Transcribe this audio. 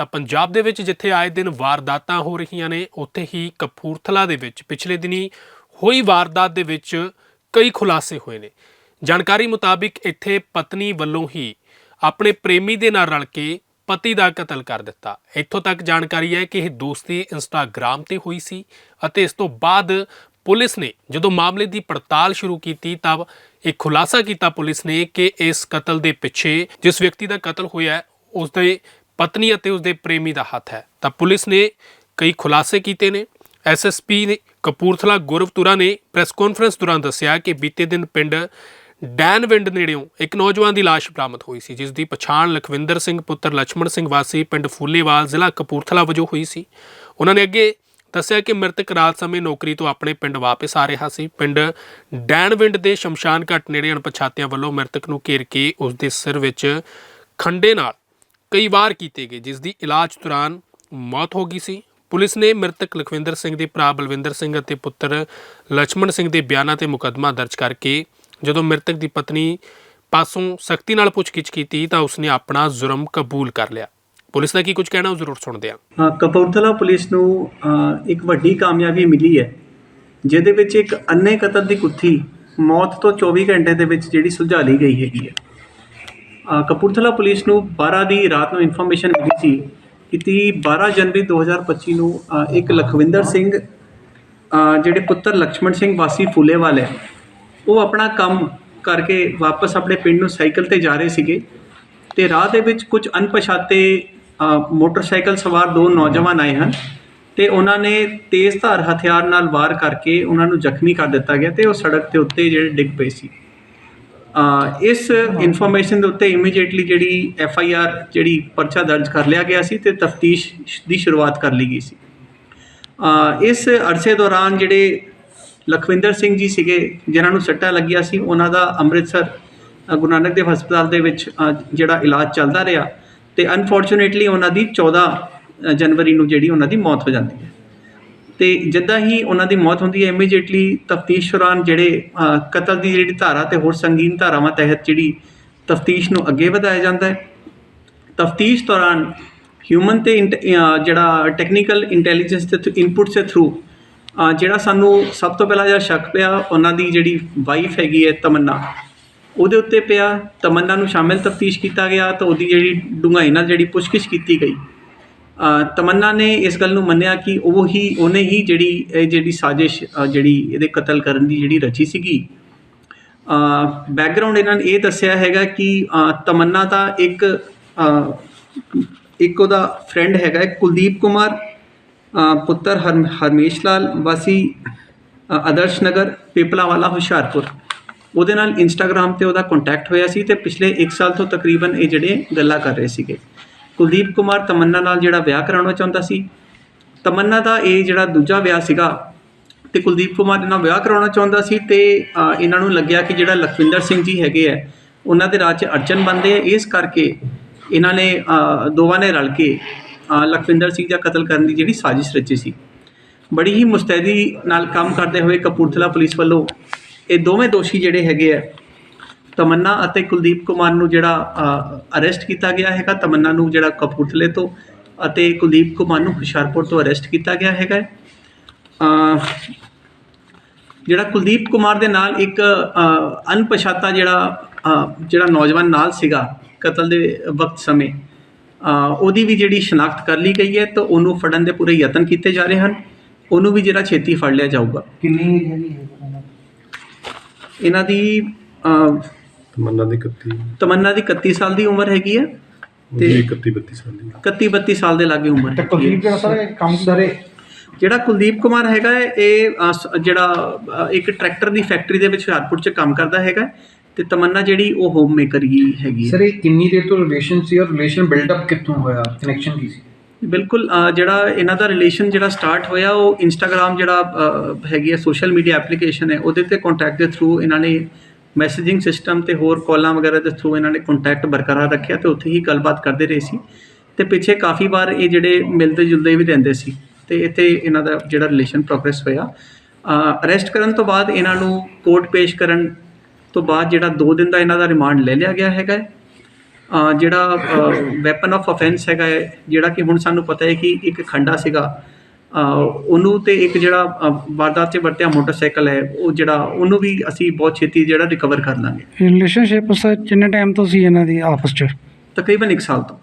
ਤਾਂ ਪੰਜਾਬ ਦੇ ਵਿੱਚ ਜਿੱਥੇ ਆਏ ਦਿਨ ਵਾਰਦਾਤਾਂ ਹੋ ਰਹੀਆਂ ਨੇ, ਉੱਥੇ ਹੀ ਕਪੂਰਥਲਾ ਦੇ ਵਿੱਚ ਪਿਛਲੇ ਦਿਨੀ ਹੋਈ ਵਾਰਦਾਤ ਦੇ ਵਿੱਚ ਕਈ ਖੁਲਾਸੇ ਹੋਏ ਨੇ। ਜਾਣਕਾਰੀ ਮੁਤਾਬਿਕ ਇੱਥੇ ਪਤਨੀ ਵੱਲੋਂ ਹੀ ਆਪਣੇ ਪ੍ਰੇਮੀ ਦੇ ਨਾਲ ਰਲ ਕੇ ਪਤੀ ਦਾ ਕਤਲ ਕਰ ਦਿੱਤਾ। ਇੱਥੋਂ ਤੱਕ ਜਾਣਕਾਰੀ ਹੈ ਕਿ ਇਹ ਦੋਸਤੀ ਇੰਸਟਾਗ੍ਰam ਤੇ ਹੋਈ ਸੀ ਅਤੇ ਇਸ ਤੋਂ ਬਾਅਦ ਪੁਲਿਸ ਨੇ ਜਦੋਂ ਮਾਮਲੇ ਦੀ ਪੜਤਾਲ ਸ਼ੁਰੂ ਕੀਤੀ ਤਾਂ ਇਹ ਖੁਲਾਸਾ ਕੀਤਾ ਪੁਲਿਸ ਨੇ ਕਿ ਇਸ ਕਤਲ ਦੇ ਪਿੱਛੇ ਜਿਸ ਵਿਅਕਤੀ ਦਾ ਕਤਲ ਹੋਇਆ ਹੈ ਉਸ ਦੇ ਪਤਨੀ ਅਤੇ ਉਸਦੇ ਪ੍ਰੇਮੀ ਦਾ ਹੱਥ ਹੈ। ਤਾਂ ਪੁਲਿਸ ਨੇ ਕਈ ਖੁਲਾਸੇ ਕੀਤੇ ਨੇ। ਐਸਐਸਪੀ ਨੇ ਕਪੂਰਥਲਾ ਗੁਰਵਤੁਰਾ ਨੇ ਪ੍ਰੈਸ ਕਾਨਫਰੰਸ ਦੌਰਾਨ ਦੱਸਿਆ ਕਿ ਬੀਤੇ ਦਿਨ ਪਿੰਡ ਡੈਨਵਿੰਡ ਨੇੜਿਓਂ ਇੱਕ ਨੌਜਵਾਨ ਦੀ ਲਾਸ਼ ਬਰਾਮਦ ਹੋਈ ਸੀ ਜਿਸ ਦੀ ਪਛਾਣ ਲਖਵਿੰਦਰ ਸਿੰਘ ਪੁੱਤਰ ਲਛਮਣ ਸਿੰਘ ਵਾਸੀ ਪਿੰਡ ਫੂਲੇਵਾਲ ਜ਼ਿਲ੍ਹਾ ਕਪੂਰਥਲਾ ਵਜੋਂ ਹੋਈ ਸੀ। ਉਹਨਾਂ ਨੇ ਅੱਗੇ ਦੱਸਿਆ ਕਿ ਮ੍ਰਿਤਕ ਰਾਤ ਸਮੇਂ ਨੌਕਰੀ ਤੋਂ ਆਪਣੇ ਪਿੰਡ ਵਾਪਸ ਆ ਰਿਹਾ ਸੀ। ਪਿੰਡ ਡੈਨਵਿੰਡ ਦੇ ਸ਼ਮਸ਼ਾਨ ਘਾਟ ਨੇੜੇ ਅਣਪਛਾਤਿਆਂ ਵੱਲੋਂ ਮ੍ਰਿਤਕ ਨੂੰ ਘੇਰ ਕੇ ਉਸ ਦੇ ਸਿਰ ਵਿੱਚ ਖੰਡੇ ਨਾਲ ਕਈ ਵਾਰ ਕੀਤੇ ਗਏ, ਜਿਸ ਦੀ ਇਲਾਜ ਦੌਰਾਨ ਮੌਤ ਹੋ ਗਈ ਸੀ। ਪੁਲਿਸ ਨੇ ਮ੍ਰਿਤਕ ਲਖਵਿੰਦਰ ਸਿੰਘ ਦੇ ਭਰਾ ਬਲਵਿੰਦਰ ਸਿੰਘ ਅਤੇ ਪੁੱਤਰ ਲਛਮਣ ਸਿੰਘ ਦੇ ਬਿਆਨਾਂ ਤੇ ਮੁਕੱਦਮਾ ਦਰਜ ਕਰਕੇ ਜਦੋਂ ਮ੍ਰਿਤਕ ਦੀ ਪਤਨੀ ਪਾਸੋਂ ਸਖਤੀ ਨਾਲ ਪੁੱਛਗਿੱਛ ਕੀਤੀ ਤਾਂ ਉਸਨੇ ਆਪਣਾ ਜ਼ੁਰਮ ਕਬੂਲ ਕਰ ਲਿਆ। ਪੁਲਿਸ ਦਾ ਕੀ ਕੁਝ ਕਹਿਣਾ ਉਹ ਜ਼ਰੂਰ ਸੁਣਦੇ ਆ ਕਪੂਰਥਲਾ ਪੁਲਿਸ ਨੂੰ ਇੱਕ ਵੱਡੀ ਕਾਮਯਾਬੀ ਮਿਲੀ ਹੈ, ਜਿਹਦੇ ਵਿੱਚ ਇੱਕ ਅੰਨੇ ਕਤਲ ਦੀ ਕੁੱਥੀ ਮੌਤ ਤੋਂ 24 ਘੰਟੇ ਦੇ ਵਿੱਚ ਜਿਹੜੀ ਸੁਲਝਾ ਲਈ ਗਈ ਹੈਗੀ ਹੈ। ਕਪੂਰਥਲਾ ਪੁਲਿਸ ਨੂੰ 12 ਦੀ ਰਾਤ ਨੂੰ ਇਨਫੋਰਮੇਸ਼ਨ ਮਿਲੀ ਸੀ ਕਿ 12 ਜਨਵਰੀ 2025 ਨੂੰ ਇੱਕ ਲਖਵਿੰਦਰ ਸਿੰਘ ਜਿਹੜੇ ਪੁੱਤਰ ਲక్ష్మణ ਸਿੰਘ ਵਾਸੀ ਫੁੱਲੇ ਵਾਲੇ ਉਹ ਆਪਣਾ ਕੰਮ ਕਰਕੇ ਵਾਪਸ ਆਪਣੇ ਪਿੰਡ ਨੂੰ ਸਾਈਕਲ ਤੇ ਜਾ ਰਹੇ ਸੀਗੇ ਤੇ ਰਾਹ ਦੇ ਵਿੱਚ ਕੁਝ ਅਣਪਛਾਤੇ ਮੋਟਰਸਾਈਕਲ ਸਵਾਰ ਦੋ ਨੌਜਵਾਨ ਆਏ ਹਨ ਤੇ ਉਹਨਾਂ ਨੇ ਤੇਜ਼ ਧਾਰ ਹਥਿਆਰ ਨਾਲ ਵਾਰ ਕਰਕੇ ਉਹਨਾਂ ਨੂੰ ਜ਼ਖਮੀ ਕਰ ਦਿੱਤਾ ਗਿਆ ਤੇ ਉਹ ਸੜਕ ਦੇ ਉੱਤੇ ਜਿਹੜੇ ਡਿੱਗ ਪਏ ਸੀ। ਇਸ ਇਨਫੋਰਮੇਸ਼ਨ ਦੇ ਉੱਤੇ ਇਮੀਡੀਏਟਲੀ ਜਿਹੜੀ ਐਫ ਆਈ ਆਰ ਜਿਹੜੀ ਪਰਚਾ ਦਰਜ ਕਰ ਲਿਆ ਗਿਆ ਸੀ ਤੇ ਤਫਤੀਸ਼ ਦੀ ਸ਼ੁਰੂਆਤ ਕਰ ਲਈ ਗਈ ਸੀ। ਇਸ ਅਰਸੇ ਦੌਰਾਨ ਜਿਹੜੇ ਲਖਵਿੰਦਰ ਸਿੰਘ ਜੀ ਸੀਗੇ, ਜਿਨ੍ਹਾਂ ਨੂੰ ਸੱਟਾਂ ਲੱਗੀਆਂ ਸੀ, ਉਹਨਾਂ ਦਾ ਅੰਮ੍ਰਿਤਸਰ ਗੁਰੂ ਨਾਨਕ ਦੇਵ ਹਸਪਤਾਲ ਦੇ ਵਿੱਚ ਜਿਹੜਾ ਇਲਾਜ ਚੱਲਦਾ ਰਿਹਾ ਤੇ ਅਨਫੋਰਚੂਨੇਟਲੀ ਉਹਨਾਂ ਦੀ 14 ਜਨਵਰੀ ਨੂੰ ਜਿਹੜੀ ਉਹਨਾਂ ਦੀ ਮੌਤ ਹੋ ਜਾਂਦੀ ਹੈ। ਅਤੇ ਜਿੱਦਾਂ ਹੀ ਉਹਨਾਂ ਦੀ ਮੌਤ ਹੁੰਦੀ ਹੈ ਇਮੀਡੀਏਟਲੀ ਤਫਤੀਸ਼ ਦੌਰਾਨ ਜਿਹੜੇ ਕਤਲ ਦੀ ਜਿਹੜੀ ਧਾਰਾ ਅਤੇ ਹੋਰ ਸੰਗੀਨ ਧਾਰਾਵਾਂ ਤਹਿਤ ਜਿਹੜੀ ਤਫਤੀਸ਼ ਨੂੰ ਅੱਗੇ ਵਧਾਇਆ ਜਾਂਦਾ ਹੈ। ਤਫਤੀਸ਼ ਦੌਰਾਨ ਹਿਊਮਨ ਤੇ ਇੰਟ- ਜਿਹੜਾ ਟੈਕਨੀਕਲ ਇੰਟੈਲੀਜੈਂਸ ਦੇ ਇਨਪੁਟਸ ਦੇ ਥਰੂ ਜਿਹੜਾ ਸਾਨੂੰ ਸਭ ਤੋਂ ਪਹਿਲਾਂ ਜਿਹੜਾ ਸ਼ੱਕ ਪਿਆ, ਉਹਨਾਂ ਦੀ ਜਿਹੜੀ ਵਾਈਫ ਹੈਗੀ ਹੈ ਤਮੰਨਾ, ਉਹਦੇ ਉੱਤੇ ਪਿਆ। ਤਮੰਨਾ ਨੂੰ ਸ਼ਾਮਿਲ ਤਫਤੀਸ਼ ਕੀਤਾ ਗਿਆ ਤਾਂ ਉਹਦੀ ਜਿਹੜੀ ਡੂੰਘਾਈ ਨਾਲ ਜਿਹੜੀ ਪੁੱਛਗਿੱਛ ਕੀਤੀ ਗਈ। ਤਮੰਨਾ ਨੇ ਇਸ ਗੱਲ ਨੂੰ ਮੰਨਿਆ ਕਿ ਉਹ ਹੀ, ਉਹਨੇ ਹੀ ਜਿਹੜੀ, ਇਹ ਜਿਹੜੀ ਸਾਜ਼ਿਸ਼ ਜਿਹੜੀ ਇਹਦੇ ਕਤਲ ਕਰਨ ਦੀ ਜਿਹੜੀ ਰਚੀ ਸੀਗੀ। ਬੈਕਗ੍ਰਾਉਂਡ ਇਹਨਾਂ ਨੇ ਇਹ ਦੱਸਿਆ ਹੈਗਾ ਕਿ ਤਮੰਨਾ ਦਾ ਇੱਕ ਇੱਕ ਉਹਦਾ ਫਰੈਂਡ ਹੈਗਾ ਕੁਲਦੀਪ ਕੁਮਾਰ ਪੁੱਤਰ ਹਰ, ਹਰਮੇਸ਼ ਲਾਲ, ਵਾਸੀ ਆਦਰਸ਼ ਨਗਰ ਪਿਪਲਾ ਵਾਲਾ ਹੁਸ਼ਿਆਰਪੁਰ। ਉਹਦੇ ਨਾਲ ਇੰਸਟਾਗ੍ਰam ਤੇ ਉਹਦਾ ਕੰਟੈਕਟ ਹੋਇਆ ਸੀ ਤੇ ਪਿਛਲੇ 1 ਸਾਲ ਤੋਂ ਤਕਰੀਬਨ ਇਹ ਜਿਹੜੇ ਗੱਲਾਂ ਕਰ ਰਹੇ ਸੀਗੇ। ਕੁਲਦੀਪ ਕੁਮਾਰ ਤਮੰਨਾ ਨਾਲ ਜਿਹੜਾ ਵਿਆਹ ਕਰਾਉਣਾ ਚਾਹੁੰਦਾ ਸੀ। ਤਮੰਨਾ ਦਾ ਇਹ ਜਿਹੜਾ ਦੂਜਾ ਵਿਆਹ ਸੀਗਾ ਤੇ ਕੁਲਦੀਪ ਕੁਮਾਰ ਦੇ ਨਾਲ ਵਿਆਹ ਕਰਾਉਣਾ ਚਾਹੁੰਦਾ ਸੀ ਤੇ ਇਹਨਾਂ ਨੂੰ ਲੱਗਿਆ ਕਿ ਜਿਹੜਾ ਲਖਵਿੰਦਰ ਸਿੰਘ ਜੀ ਹੈਗੇ ਆ, ਉਹਨਾਂ ਦੇ ਰਾਜ 'ਚ ਅੜਚਨ ਬਣਦੇ ਆ। ਇਸ ਕਰਕੇ ਇਹਨਾਂ ਨੇ ਦੋਵਾਂ ਨੇ ਰਲ ਕੇ ਲਖਵਿੰਦਰ ਸਿੰਘ ਦਾ ਕਤਲ ਕਰਨ ਦੀ ਜਿਹੜੀ ਸਾਜ਼ਿਸ਼ ਰਚੀ ਸੀ। ਬੜੀ ਹੀ ਮੁਸਤੈਦੀ ਨਾਲ ਕੰਮ ਕਰਦੇ ਹੋਏ ਕਪੂਰਥਲਾ ਪੁਲਿਸ ਵੱਲੋਂ ਇਹ ਦੋਵੇਂ ਦੋਸ਼ੀ ਜਿਹੜੇ ਹੈਗੇ ਆ ਤਮੰਨਾ ਅਤੇ ਕੁਲਦੀਪ ਕੁਮਾਰ ਨੂੰ ਜਿਹੜਾ ਅਰੈਸਟ ਕੀਤਾ ਗਿਆ ਹੈਗਾ ਤਮੰਨਾ ਨੂੰ ਜਿਹੜਾ ਕਪੂਰਥਲੇ ਤੋਂ ਅਤੇ ਕੁਲਦੀਪ ਕੁਮਾਰ ਨੂੰ ਹੁਸ਼ਿਆਰਪੁਰ ਤੋਂ ਅਰੈਸਟ ਕੀਤਾ ਗਿਆ ਹੈਗਾ ਅ, ਜਿਹੜਾ ਕੁਲਦੀਪ ਕੁਮਾਰ ਦੇ ਨਾਲ ਇੱਕ ਅਣਪਛਾਤਾ ਜਿਹੜਾ ਜਿਹੜਾ ਨੌਜਵਾਨ ਨਾਲ ਸੀਗਾ ਕਤਲ ਦੇ ਵਕਤ ਸਮੇਂ ਉਹਦੀ ਵੀ ਜਿਹੜੀ ਸ਼ਨਾਖਤ ਕਰ ਲਈ ਗਈ ਹੈ ਤਾਂ ਉਹਨੂੰ ਫੜਨ ਦੇ ਪੂਰੇ ਯਤਨ ਕੀਤੇ ਜਾ ਰਹੇ ਹਨ। ਉਹਨੂੰ ਵੀ ਜਿਹੜਾ ਛੇਤੀ ਫੜ ਲਿਆ ਜਾਊਗਾ। ਕਿੰਨੀ? ਇਹਨਾਂ ਦੀ ਤਮੰਨਾ ਦੀ 31 ਤਮੰਨਾ ਦੀ 31 ਸਾਲ ਦੀ ਉਮਰ ਹੈਗੀ ਹੈ ਉਹਦੀ ਤੇ 31 32 ਸਾਲ ਦੀ। 31 32 ਸਾਲ ਦੇ ਲਾਗੇ ਉਮਰ ਕੁਲਦੀਪ ਜਿਹੜਾ ਸਰ ਇਹ ਕੰਮ ਕਰੇ? ਜਿਹੜਾ ਕੁਲਦੀਪ ਕੁਮਾਰ ਹੈਗਾ ਇਹ ਜਿਹੜਾ ਇੱਕ ਟਰੈਕਟਰ ਦੀ ਫੈਕਟਰੀ ਦੇ ਵਿੱਚ ਹੁਸ਼ਿਆਰਪੁਰ 'ਚ ਕੰਮ ਕਰਦਾ ਹੈਗਾ ਤੇ ਤਮੰਨਾ ਜਿਹੜੀ ਉਹ ਹੋਮ ਮੇਕਰ ਹੀ ਹੈਗੀ ਸਰ ਇਹ ਕਿੰਨੀ ਦੇਰ ਤੋਂ ਰਿਲੇਸ਼ਨ ਸੀ ਔਰ ਰਿਲੇਸ਼ਨ ਬਿਲਡਅਪ ਕਿੱਥੋਂ ਹੋਇਆ? ਕਨੈਕਸ਼ਨ ਕੀ ਸੀ? ਬਿਲਕੁਲ ਜਿਹੜਾ ਇਹਨਾਂ ਦਾ ਰਿਲੇਸ਼ਨ ਜਿਹੜਾ ਸਟਾਰਟ ਹੋਇਆ ਉਹ ਇੰਸਟਾਗ੍ਰam ਜਿਹੜਾ ਹੈਗੀ ਹੈ ਸੋਸ਼ਲ ਮੀਡੀਆ ਐਪਲੀਕੇਸ਼ਨ ਹੈ ਉਹਦੇ ਤੇ ਕੰਟੈਕਟ ਦੇ ਥਰੂ ਇਹਨਾਂ ਨੇ ਮੈਸੇਜਿੰਗ ਸਿਸਟਮ ਤੇ ਹੋਰ ਕਾਲਾਂ ਵਗੈਰਾ ਦੇ ਥਰੂ ਇਹਨਾਂ ਨੇ ਕੰਟੈਕਟ ਬਰਕਰਾਰ ਰੱਖਿਆ ਤੇ ਉੱਥੇ ਹੀ ਗੱਲਬਾਤ ਕਰਦੇ ਰਹੇ ਸੀ ਤੇ ਪਿੱਛੇ ਕਾਫੀ ਵਾਰ ਇਹ ਜਿਹੜੇ ਮਿਲਦੇ ਜੁਲਦੇ ਵੀ ਰਹਿੰਦੇ ਸੀ ਤੇ ਇੱਥੇ ਇਹਨਾਂ ਦਾ ਜਿਹੜਾ ਰਿਲੇਸ਼ਨ ਪ੍ਰੋਗਰੈਸ ਹੋਇਆ ਅਰੈਸਟ ਕਰਨ ਤੋਂ ਬਾਅਦ ਇਹਨਾਂ ਨੂੰ ਕੋਰਟ ਪੇਸ਼ ਕਰਨ ਤੋਂ ਬਾਅਦ ਜਿਹੜਾ 2 ਦਿਨ ਦਾ ਇਹਨਾਂ ਦਾ ਰਿਮਾਂਡ ਲੈ ਲਿਆ ਗਿਆ ਹੈਗਾ ਹੈ। ਜਿਹੜਾ ਵੈਪਨ ਆਫ ਅਫੈਂਸ ਹੈਗਾ ਹੈ, ਜਿਹੜਾ ਕਿ ਹੁਣ ਸਾਨੂੰ ਪਤਾ ਹੈ ਕਿ ਇੱਕ ਖੰਡਾ ਸੀਗਾ ਉਹਨੂੰ ਤੇ ਇੱਕ ਜਿਹੜਾ ਵਾਰਦਾਤ 'ਚ ਵਰਤਿਆ ਮੋਟਰਸਾਈਕਲ ਹੈ ਉਹ ਜਿਹੜਾ ਉਹਨੂੰ ਵੀ ਅਸੀਂ ਬਹੁਤ ਛੇਤੀ ਜਿਹੜਾ ਰਿਕਵਰ ਕਰ ਲਾਂਗੇ। ਰਿਲੇਸ਼ਨਸ਼ਿਪ ਸਰ ਕਿੰਨੇ ਟਾਈਮ ਤੋਂ ਸੀ ਇਹਨਾਂ ਦੀ ਆਪਸ ਚ? ਤਕਰੀਬਨ 1 ਸਾਲ ਤੋਂ।